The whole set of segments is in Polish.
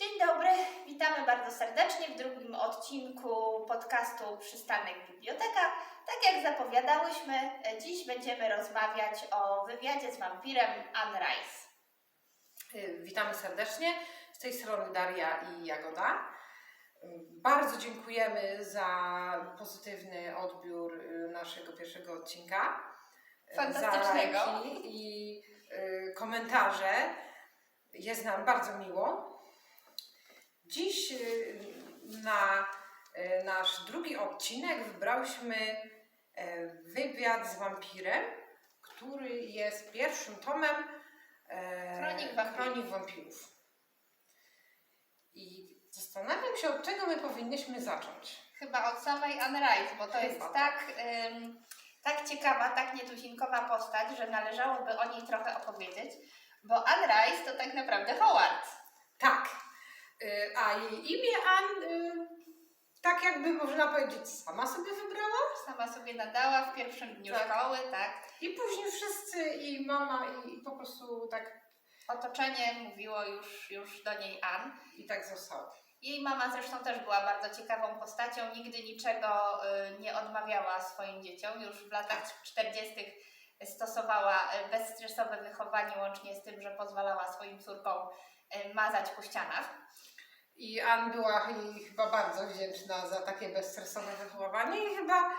Dzień dobry, witamy bardzo serdecznie w drugim odcinku podcastu Przystanek Biblioteka. Tak jak zapowiadałyśmy, dziś będziemy rozmawiać o wywiadzie z wampirem Anne Rice. Witamy serdecznie. Z tej strony Daria i Jagoda. Bardzo dziękujemy za pozytywny odbiór y, naszego pierwszego odcinka. Y, Fantastycznego. Za lajki i y, komentarze. Jest nam bardzo miło. Dziś y, na y, nasz drugi odcinek wybrałyśmy y, wywiad z wampirem, który jest pierwszym tomem e, Kronik wampirów. Kronik wampirów. I zastanawiam się, od czego my powinnyśmy zacząć. Chyba od samej Anne Rice, bo to Chyba jest tak. tak, ym, tak ciekawa, tak nietuzinkowa postać, że należałoby o niej trochę opowiedzieć. Bo Anne Rice to tak naprawdę Howard. Tak. Y, A jej imię Ann, y, tak jakby można powiedzieć, sama sobie wybrała. Sama sobie nadała w pierwszym dniu Tak. szkoły, tak. I później wszyscy, i mama, i, i po prostu tak, Otoczenie mówiło już, już do niej Anne. i tak zostało. Jej mama zresztą też była bardzo ciekawą postacią, nigdy niczego y, nie odmawiała swoim dzieciom. Już w latach 40. stosowała y, bezstresowe wychowanie, łącznie z tym, że pozwalała swoim córkom mazać po ścianach. I Ann była jej chyba bardzo wdzięczna za takie bezstresowe wychowanie i chyba,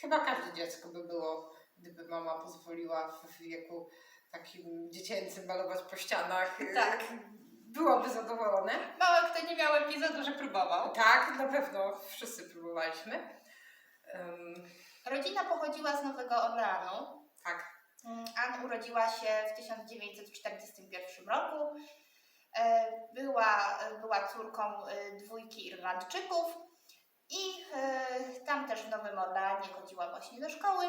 chyba każde dziecko by było, gdyby mama pozwoliła w wieku takim dziecięcym malować po ścianach. Tak. Byłoby zadowolone. Mało kto nie miał epizodu, że próbował. Tak, na pewno wszyscy próbowaliśmy. Ym, Rodzina pochodziła z Nowego Orleanu. tak, Mm, Ann urodziła się w 1941 roku. E, Była, była córką e, dwójki Irlandczyków i e, tam też w Nowym Orleanie chodziła właśnie do szkoły.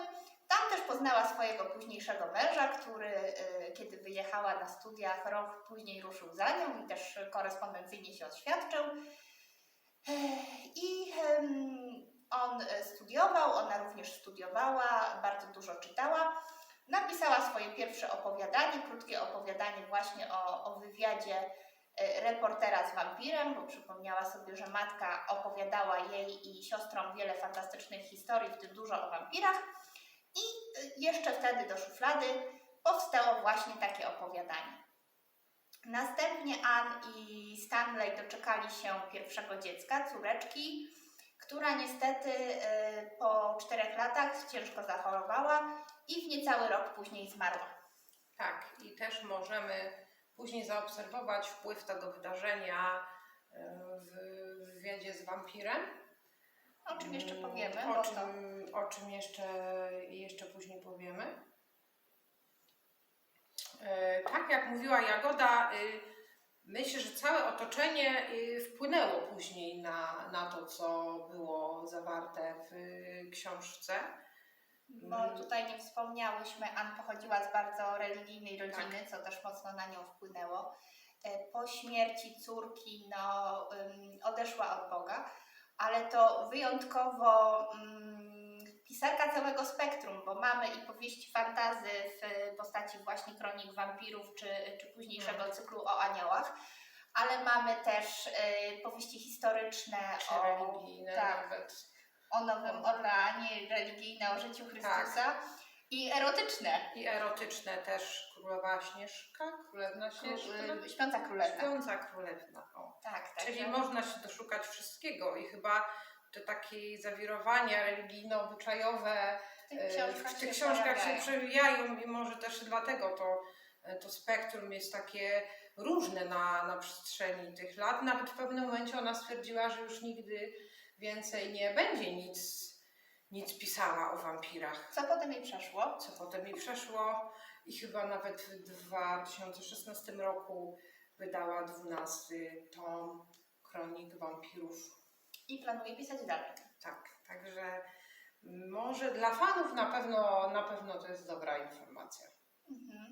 Tam też poznała swojego późniejszego męża, który kiedy wyjechała na studiach rok później ruszył za nią i też korespondencyjnie się oświadczył. I on studiował, ona również studiowała, bardzo dużo czytała. Napisała swoje pierwsze opowiadanie, krótkie opowiadanie właśnie o, o wywiadzie e, reportera z wampirem, bo przypomniała sobie, że matka opowiadała jej i siostrom wiele fantastycznych historii, w tym dużo o wampirach. I e, jeszcze wtedy do szuflady powstało właśnie takie opowiadanie. Następnie Ann i Stanley doczekali się pierwszego dziecka, córeczki, która niestety e, po czterech latach ciężko zachorowała i w niecały rok później zmarła. tak. I też możemy później zaobserwować wpływ tego wydarzenia y, w wywiadzie z wampirem. O czym jeszcze Mm, powiemy, O czym, o czym jeszcze, jeszcze później powiemy. E, Tak jak mówiła Jagoda, y, myślę, że całe otoczenie y, wpłynęło później na, na to, co było zawarte w y, książce. Bo tutaj nie wspomniałyśmy, Ann pochodziła z bardzo religijnej rodziny, Tak. co też mocno na nią wpłynęło. E, Po śmierci córki no, odeszła od Boga, ale to wyjątkowo pisarka całego spektrum, bo mamy i powieści fantazy w postaci właśnie kronik wampirów, czy, czy późniejszego Mhm. cyklu o aniołach, ale mamy też y, powieści historyczne Czy o, religijne tak, nawet. O Nowym Orleanie, religijne o życiu Chrystusa i erotyczne. I erotyczne też. Królowa Śnieżka, Królewna Śnieżka. Śpiąca Królewna. Śpiąca Królewna. O. Tak, Czyli także można się doszukać wszystkiego i chyba te takie zawirowania religijno-obyczajowe w tych książkach, w tych się, książkach się przewijają i może też dlatego to, to spektrum jest takie różne na, na przestrzeni tych lat. Nawet w pewnym momencie ona stwierdziła, że już nigdy więcej nie będzie nic, nic pisała o wampirach. Co potem jej przeszło? Co potem mi przeszło i chyba nawet w 2016 roku wydała 12 tom Kronik Wampirów. I planuje pisać dalej. Tak, także może dla fanów na pewno, na pewno to jest dobra informacja. Mhm.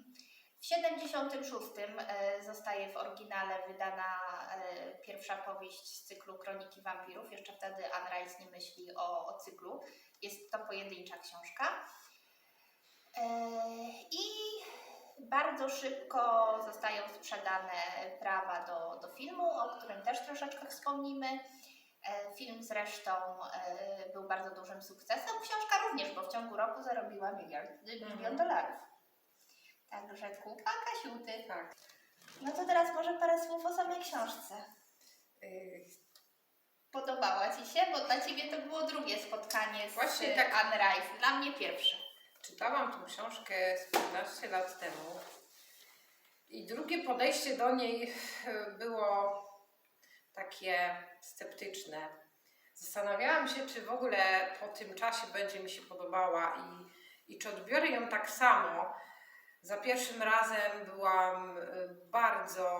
W 76 e, zostaje w oryginale wydana e, pierwsza powieść z cyklu Kroniki Wampirów. Jeszcze wtedy Anne Rice nie myśli o, o cyklu. Jest to pojedyncza książka. E, I Bardzo szybko zostają sprzedane prawa do, do filmu, o którym też troszeczkę wspomnimy. Film zresztą był bardzo dużym sukcesem, książka również, bo w ciągu roku zarobiła miliard, milion Mhm. dolarów. Także kupa Kasiuty. Tak. No to teraz może parę słów o samej książce. Y, Podobała Ci się? Bo dla Ciebie to było drugie spotkanie z Właśnie Właśnie tak. Anne Rice. Dla mnie pierwsze. Czytałam tą książkę z 15 lat temu i drugie podejście do niej e, było takie sceptyczne. Zastanawiałam się, czy w ogóle po tym czasie będzie mi się podobała i, i czy odbiorę ją tak samo. Za pierwszym razem byłam e, bardzo,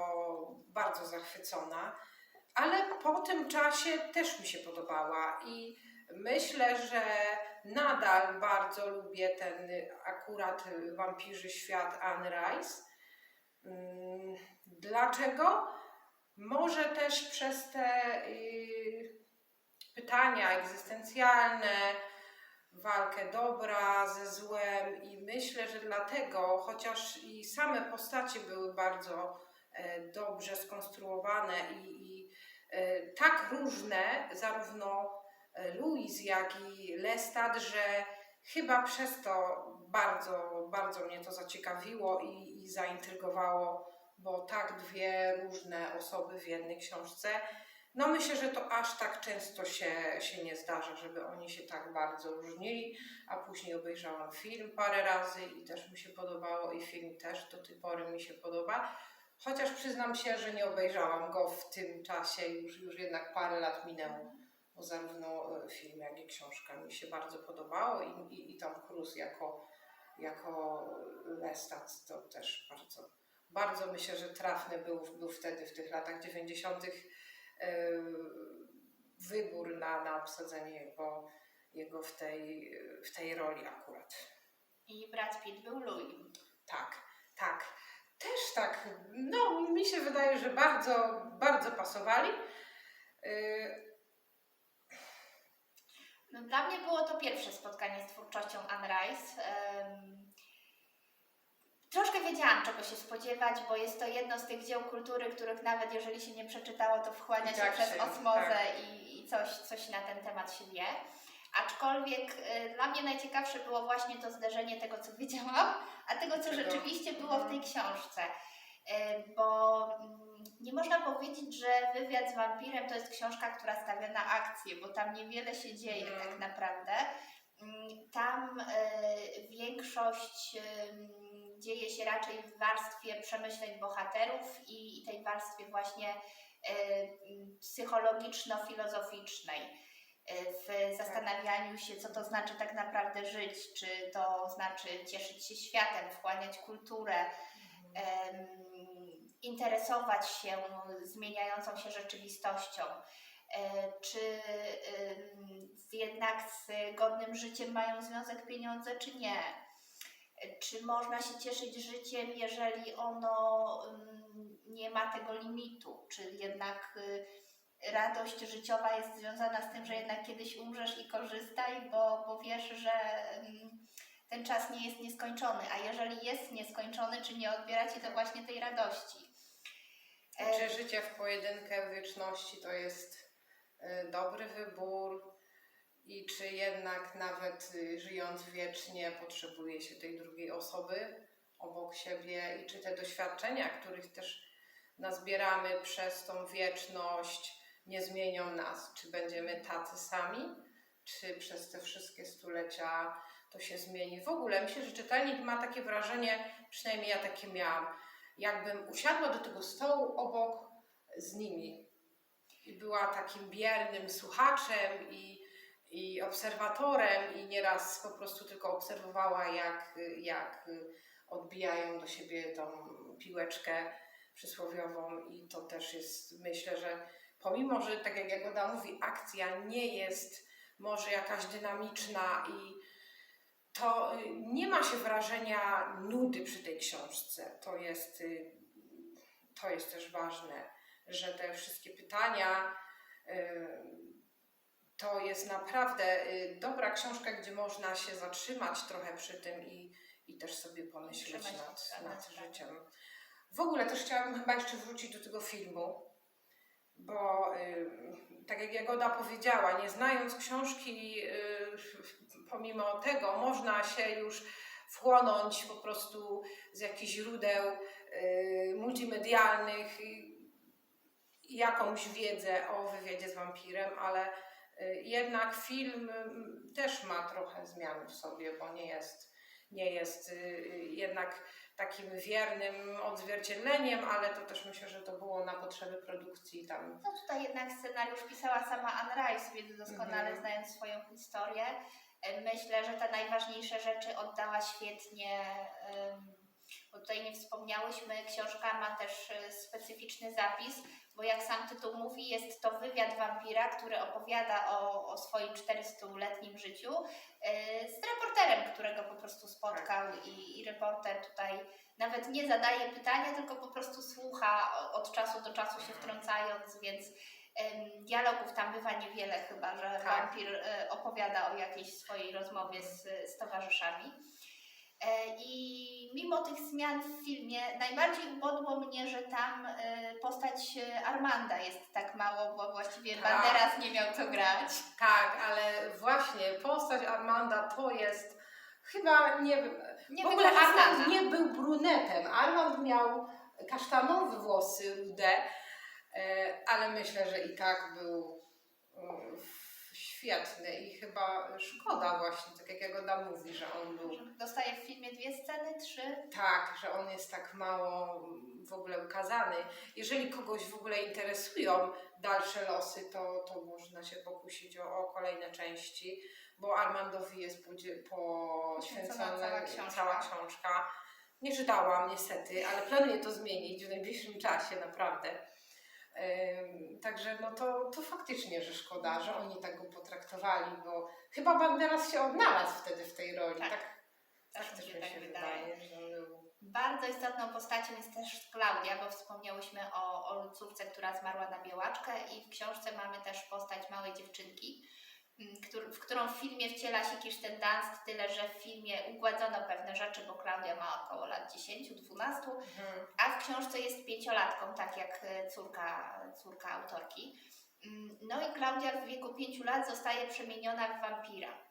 bardzo zachwycona, ale po tym czasie też mi się podobała i myślę, że nadal bardzo lubię ten y, akurat y, wampirzy świat Anne Rice. Mm, Dlaczego? Może też przez te y, pytania egzystencjalne, walkę dobra ze złem i myślę, że dlatego, chociaż i same postacie były bardzo e, dobrze skonstruowane i, i e, tak różne, zarówno e, Louis, jak i Lestat, że chyba przez to bardzo, bardzo mnie to zaciekawiło i, i zaintrygowało, bo tak dwie różne osoby w jednej książce. No myślę, że to aż tak często się, się nie zdarza, żeby oni się tak bardzo różnili, a później obejrzałam film parę razy i też mi się podobało i film też do tej pory mi się podoba. Chociaż przyznam się, że nie obejrzałam go w tym czasie, już, już jednak parę lat minęło bo zarówno e, film, jak i książka mi się bardzo podobało i, i, i Tom Cruise jako, jako Lestat to też bardzo, bardzo myślę, że trafny był, był wtedy w tych latach 90. wybór na, na obsadzenie jego, jego w, tej, w tej roli akurat. I Brad Pitt był Louis. Tak, tak. Też tak, no mi się wydaje, że bardzo, bardzo pasowali. Y, No, dla mnie było to pierwsze spotkanie z twórczością Anne Rice. Troszkę wiedziałam, czego się spodziewać, bo jest to jedno z tych dzieł kultury, których nawet jeżeli się nie przeczytało, to wchłania się tak przez się- osmozę tak. i, i coś, coś na ten temat się wie. Aczkolwiek y, dla mnie najciekawsze było właśnie to zderzenie tego, co wiedziałam, a tego, co Tego- rzeczywiście było w tej Mhm. książce. Y, Bo mm, nie można powiedzieć, że wywiad z wampirem to jest książka, która stawia na akcję, bo tam niewiele się dzieje Mhm. tak naprawdę. Mm, Tam y, większość dzieje się raczej w warstwie przemyśleń bohaterów i, i tej warstwie właśnie mm, psychologiczno-filozoficznej. y, W zastanawianiu się, co to znaczy tak naprawdę żyć, czy to znaczy cieszyć się światem, wchłaniać kulturę, em, interesować się zmieniającą się rzeczywistością. E, Czy jednak z godnym życiem mają związek pieniądze, czy nie? E, Czy można się cieszyć życiem, jeżeli ono em, nie ma tego limitu? Czy jednak y, radość życiowa jest związana z tym, że jednak kiedyś umrzesz i korzystaj, bo, bo wiesz, że em, ten czas nie jest nieskończony, a jeżeli jest nieskończony, czy nie odbiera ci to właśnie tej radości? E, Czy życie w pojedynkę wieczności to jest y, dobry wybór i czy jednak nawet y, żyjąc wiecznie potrzebuje się tej drugiej osoby obok siebie? I czy te doświadczenia, których też nazbieramy przez tą wieczność nie zmienią nas, czy będziemy tacy sami, czy przez te wszystkie stulecia to się zmieni. W ogóle myślę, że czytelnik ma takie wrażenie, przynajmniej ja takie miałam, jakbym usiadła do tego stołu obok z nimi. I była takim biernym słuchaczem i, i obserwatorem i nieraz po prostu tylko obserwowała, jak, jak odbijają do siebie tą piłeczkę przysłowiową i to też jest, myślę, że pomimo, że tak jak Jagoda mówi, akcja nie jest może jakaś dynamiczna i to y, nie ma się wrażenia nudy przy tej książce. To jest, y, to jest też ważne, że te wszystkie pytania y, to jest naprawdę y, dobra książka, gdzie można się zatrzymać trochę przy tym i, i też sobie pomyśleć nad, nad sprawy. życiem. W ogóle też chciałabym chyba jeszcze wrócić do tego filmu, bo y, tak jak Jagoda powiedziała, nie znając książki, y, pomimo tego można się już wchłonąć po prostu z jakichś źródeł y, multimedialnych jakąś wiedzę o wywiadzie z wampirem, ale jednak film y, też ma trochę zmian w sobie, bo nie jest, nie jest y, y, jednak takim wiernym odzwierciedleniem, ale to też myślę, że to było na potrzeby produkcji tam. No tutaj jednak scenariusz pisała sama Anne Rice, więc doskonale Mhm. znając swoją historię. E, Myślę, że te najważniejsze rzeczy oddała świetnie. Bo tutaj nie wspomniałyśmy, książka ma też specyficzny zapis, bo jak sam tytuł mówi, jest to wywiad wampira, który opowiada o, o swoim 400-letnim życiu e, z reporterem, którego po prostu spotkał i, i reporter tutaj nawet nie zadaje pytania, tylko po prostu słucha od czasu do czasu się wtrącając, więc dialogów tam bywa niewiele chyba, że Tak. wampir e, opowiada o jakiejś swojej rozmowie z, z towarzyszami. E, I mimo tych zmian w filmie, najbardziej ubodło mnie, że tam e, postać e, Armanda jest tak mało, bo właściwie Tak. Banderas nie miał co grać. Tak, ale właśnie postać Armanda to jest chyba nie wiem. Nie w ogóle. Armand nie był brunetem. Armand miał kasztanowe włosy rude, ale myślę, że i tak był świetny i chyba szkoda właśnie, tak jak Jagoda mówi, że on był Dostaje w filmie dwie sceny, trzy. tak, że on jest tak mało w ogóle ukazany. Jeżeli kogoś w ogóle interesują dalsze losy, to, to można się pokusić o, o kolejne części, bo Armandowi jest poświęcona cała książka. cała książka. Nie czytałam niestety, ale planuję to zmienić w najbliższym czasie, naprawdę. Także no to, to faktycznie, że szkoda, że oni tak go potraktowali, bo chyba Banderas się odnalazł wtedy w tej roli. Tak. Tak, Też tak mi też się mi tak się wydaje. wydaje, był. Bardzo istotną postacią jest też Klaudia, bo wspomniałyśmy o, o córce, która zmarła na białaczkę i w książce mamy też postać małej dziewczynki, w którą w filmie wciela się Kirsten Dunst, tyle że w filmie ugładzono pewne rzeczy, bo Klaudia ma około lat 10-12, Mhm. a w książce jest pięciolatką, tak jak e, córka, córka autorki. Mm, No i Klaudia w wieku pięciu lat zostaje przemieniona w wampira.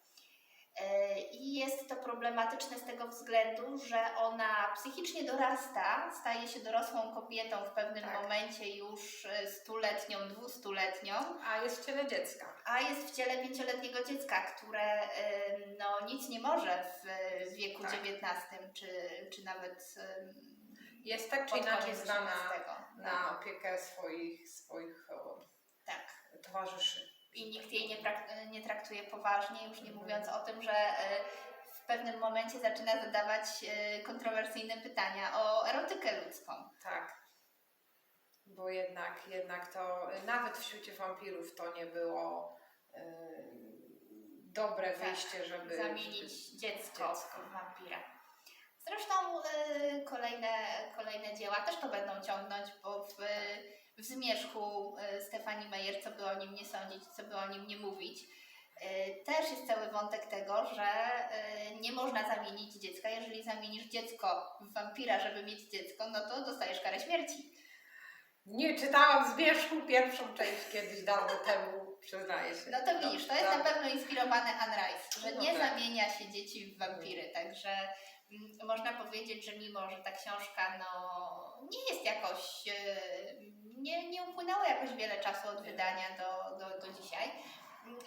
E, I jest to problematyczne z tego względu, że ona psychicznie dorasta, staje się dorosłą kobietą w pewnym Tak. momencie już e, stuletnią, dwustuletnią, A jest w ciele dziecka. a jest w ciele pięcioletniego dziecka, które em, no, nic nie może w, wieku Tak. XIX, czy, czy nawet Jest tak czy inaczej zdana na opiekę swoich, swoich Tak. towarzyszy. I nikt jej nie, nie traktuje poważnie, już nie mówiąc o tym, że e, w pewnym momencie zaczyna zadawać e, kontrowersyjne pytania o erotykę ludzką. Tak. Bo jednak, jednak to nawet w świecie wampirów to nie było y, dobre Tak, wyjście, żeby Zamienić dziecko dziecko. w wampira. Zresztą e, kolejne, kolejne dzieła też to będą ciągnąć, bo w, w Zmierzchu e, Stefani Meyer, co by o nim nie sądzić, co by o nim nie mówić, e, też jest cały wątek tego, że e, nie można zamienić dziecka. Jeżeli zamienisz dziecko w wampira, żeby mieć dziecko, no to dostajesz karę śmierci. Nie czytałam Zmierzchu pierwszą część kiedyś dawno temu, przyznaję się. No to widzisz, to jest na pewno inspirowane Anne Rice, że No nie tak. zamienia się dzieci w wampiry, także mm, można powiedzieć, że mimo, że ta książka no, nie jest jakoś, nie, nie upłynęło jakoś wiele czasu od wydania do, do, do dzisiaj,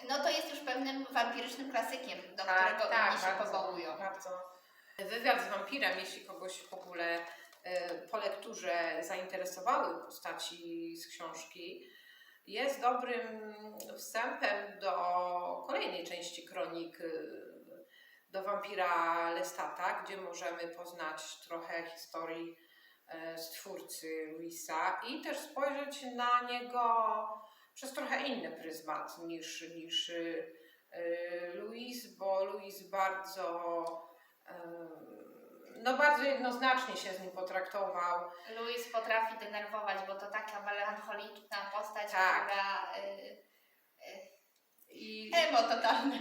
no to jest już pewnym wampirycznym klasykiem, do którego inni się bardzo, powołują. Bardzo. Wywiad z wampirem, jeśli kogoś w ogóle e, po lekturze zainteresowały postaci z książki, jest dobrym wstępem do kolejnej części kronik e, do wampira Lestata, gdzie możemy poznać trochę historii stwórcy Luisa i też spojrzeć na niego przez trochę inny pryzmat niż, niż y, y, Louis, bo Louis bardzo em, no bardzo jednoznacznie się z nim potraktował. Louis potrafi denerwować, bo to taka melancholiczna postać, Tak. która... Y, I emo totalne.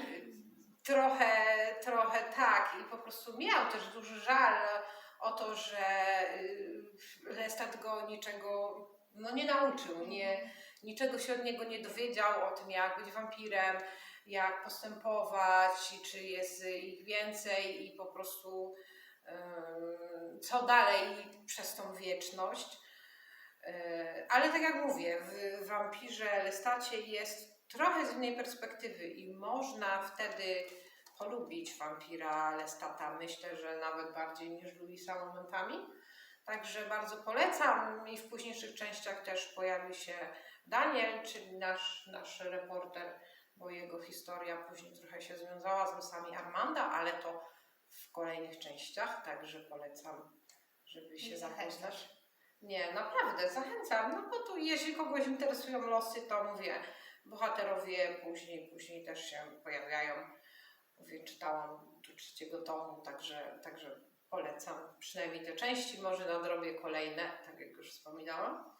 trochę, trochę tak i po prostu miał też duży żal o to, że y, Lestat go niczego no, nie nauczył, nie, niczego się od niego nie dowiedział o tym, jak być wampirem, jak postępować, czy jest ich więcej i po prostu co dalej przez tą wieczność. Yy, Ale tak jak mówię, w wampirze Lestacie jest trochę z innej perspektywy i można wtedy polubić wampira Lestata. Myślę, że nawet bardziej niż Louisa momentami. Także bardzo polecam i w późniejszych częściach też pojawi się Daniel, czyli nasz, nasz reporter, bo jego historia później trochę się związała z losami Armanda, ale to w kolejnych częściach, także polecam, żeby się zapoznać. Nie, naprawdę, zachęcam, no bo tu jeśli kogoś interesują losy, to mówię, bohaterowie później, później też się pojawiają. Mówię, czytałam do trzeciego tomu, także, także polecam przynajmniej te części, może nadrobię kolejne, tak jak już wspominałam.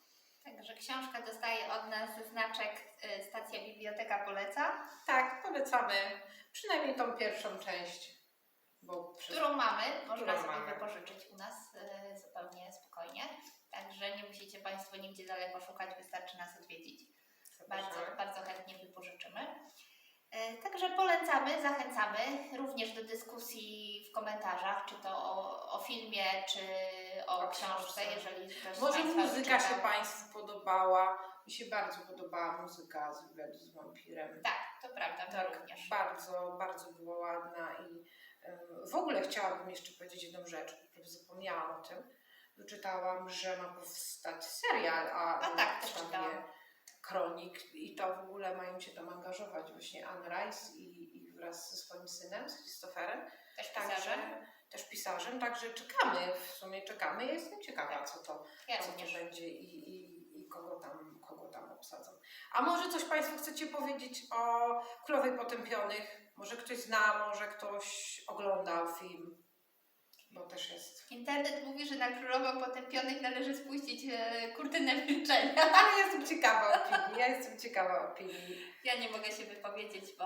Także książka dostaje od nas znaczek y, Stacja Biblioteka Poleca, Tak, polecamy przynajmniej tą pierwszą część, bo przez... którą mamy. Można Którą sobie mamy. wypożyczyć u nas y, zupełnie spokojnie. Także nie musicie Państwo nigdzie daleko szukać, wystarczy nas odwiedzić. Bardzo, zapraszamy. bardzo chętnie Także polecamy, zachęcamy również do dyskusji w komentarzach, czy to o, o filmie, czy o, O książce, książce. jeżeli ktoś Może muzyka się. Państwu podobała. Mi się bardzo podobała muzyka z wywiadu z wampirem. Tak, to prawda, to Tak, również. bardzo, bardzo była ładna i w ogóle chciałabym jeszcze powiedzieć jedną rzecz, prawie zapomniałam o tym. Wyczytałam, że ma powstać serial, a, A tak, też czytałam. Kronik i to w ogóle mają się tam angażować właśnie Anne Rice i, i wraz ze swoim synem, z Christopherem, Też także pisarzem. też pisarzem, także czekamy, w sumie czekamy. Ja jestem ciekawa, co to, Ja co to będzie i, i, i kogo, tam, kogo tam obsadzą. A może coś Państwo chcecie powiedzieć o Królowej Potępionych? Może ktoś zna, może ktoś oglądał film, bo też jest. Internet mówi, że na Królową Potępionych należy spuścić e, kurtynę milczenia. Ale ja jestem ciekawa opinii, ja jestem ciekawa opinii. Ja nie mogę się wypowiedzieć, bo,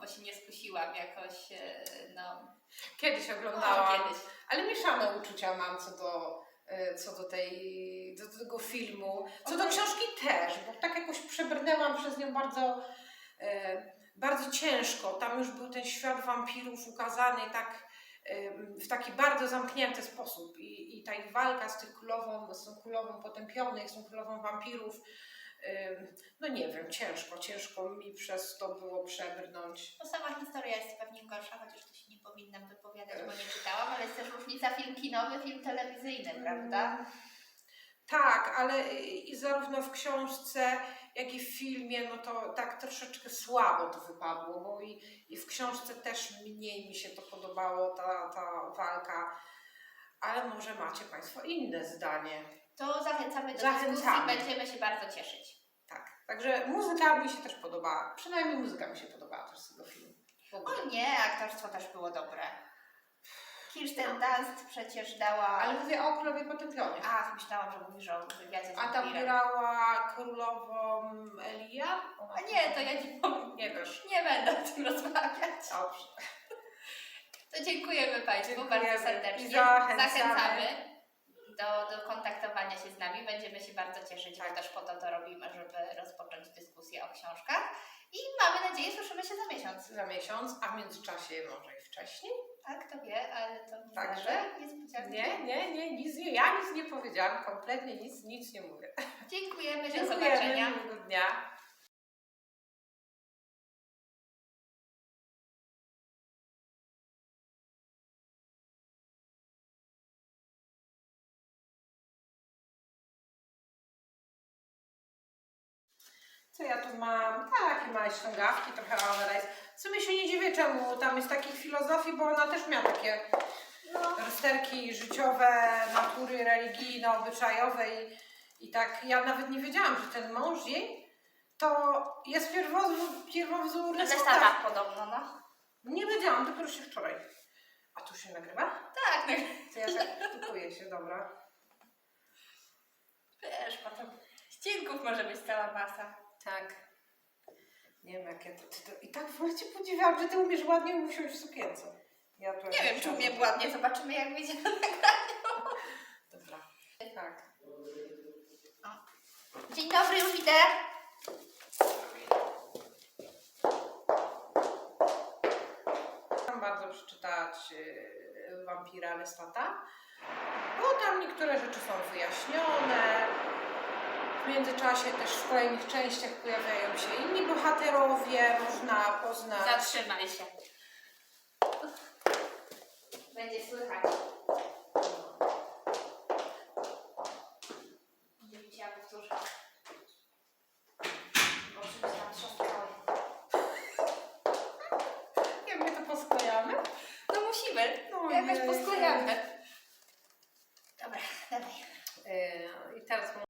bo się nie skusiłam jakoś, e, no, Kiedyś może oglądałam, kiedyś. ale mieszane uczucia mam co do, e, co do, tej, do tego filmu. Co do Okej. książki też, bo tak jakoś przebrnęłam przez nią bardzo, e, bardzo ciężko. Tam już był ten świat wampirów ukazany tak w taki bardzo zamknięty sposób i, i ta ich walka z, królową, z królową potępionych, z królową wampirów, no nie wiem, ciężko, ciężko mi przez to było przebrnąć. No sama historia jest pewnie gorsza, chociaż to się nie powinnam wypowiadać, bo nie czytałam, ale jest też różnica film kinowy, film telewizyjny, prawda? Tak, ale i zarówno w książce, jak i w filmie, no to tak troszeczkę słabo to wypadło, bo i, i w książce też mniej mi się to podobało, ta, ta walka. Ale może macie Państwo inne zdanie. To zachęcamy do Zachęcamy. dyskusji, będziemy się bardzo cieszyć. Tak, także muzyka mi się też podobała. Przynajmniej muzyka mi się podobała też z tego filmu. O nie, aktorstwo też było dobre. Kirsten Dunst przecież dała... Ale mówię o Królowej Potępionie. Ach, myślałam, że mówisz o wywiadzie z A tam wampirem. grała królową Elia? A nie, to ja nie, powiem. Nie wiesz. nie będę o tym rozmawiać. Dobrze. To dziękujemy Państwu Dziękujemy bardzo serdecznie. i zachęcamy. Zachęcamy do, do kontaktowania się z nami. Będziemy się bardzo cieszyć, Tak. bo też po to to robimy, żeby rozpocząć dyskusję o książkach. I mamy nadzieję, słyszymy się za miesiąc. za miesiąc, a w międzyczasie może i wcześniej. Tak, to wie, ale to nie Także? zależy. Niespodzianki. Nie, nie, nie, nic nie, ja nic nie powiedziałam, kompletnie nic, nic nie mówię. Dziękujemy, do Dziękujemy, zobaczenia. miłego dnia. Ja tu mam? Takie małe ściągawki, trochę Aura Co mi się nie dziwię, czemu tam jest takich filozofii, bo ona też miała takie No. rozterki życiowe, natury religijno-obyczajowe i, i tak ja nawet nie wiedziałam, że ten mąż jej to jest pierwowzór, pierwowzór. Lestata podobno, no. Nie wiedziałam, dopiero się wczoraj. A tu się nagrywa? Tak, To ja tak kupuję się, dobra. wiesz, potem ścinków może być cała masa. Tak. Nie wiem, jakie to, ty to... I tak właśnie podziwiałam, że ty umiesz ładnie usiąść w sukience. Ja to Nie wiem, czy umiem ładnie, zobaczymy jak wyjdzie. Dobra. Tak. Dzień dobry, już idę. Chciałam bardzo przeczytać yy, Wampira Lestata, bo tam niektóre rzeczy są wyjaśnione. W międzyczasie też w kolejnych częściach pojawiają się inni bohaterowie, można poznać. Zatrzymaj się. Będzie słychać.